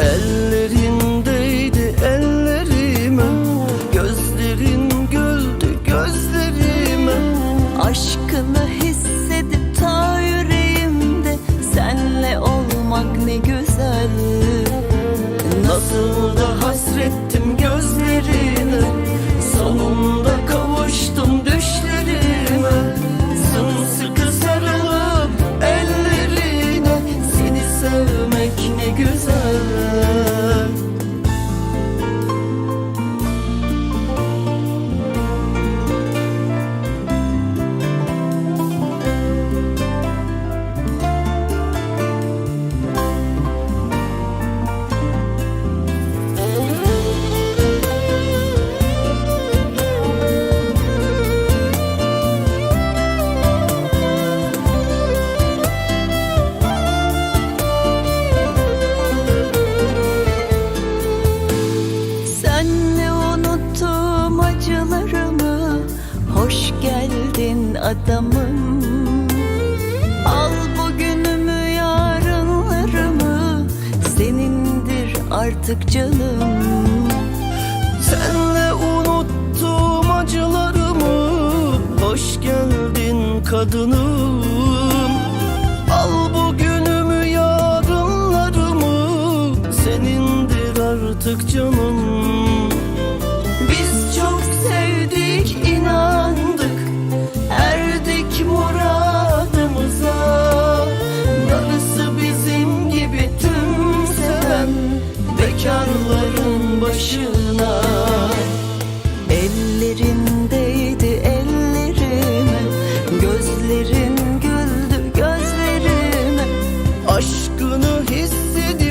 Ellerindeydi ellerime Gözlerin güldü gözlerime. Aşkını hissedip ta Senle olmak ne güzel. Nasıl da hasrettim gözlerine adamım. Al bugünümü yarınlarımı Senindir artık canım. Senle unuttum acılarımı Hoş geldin kadınım. Al bugünümü yarınlarımı Senindir artık canım Ellerindeydi ellerime. Gözlerin güldü gözlerime. Aşkını hissedip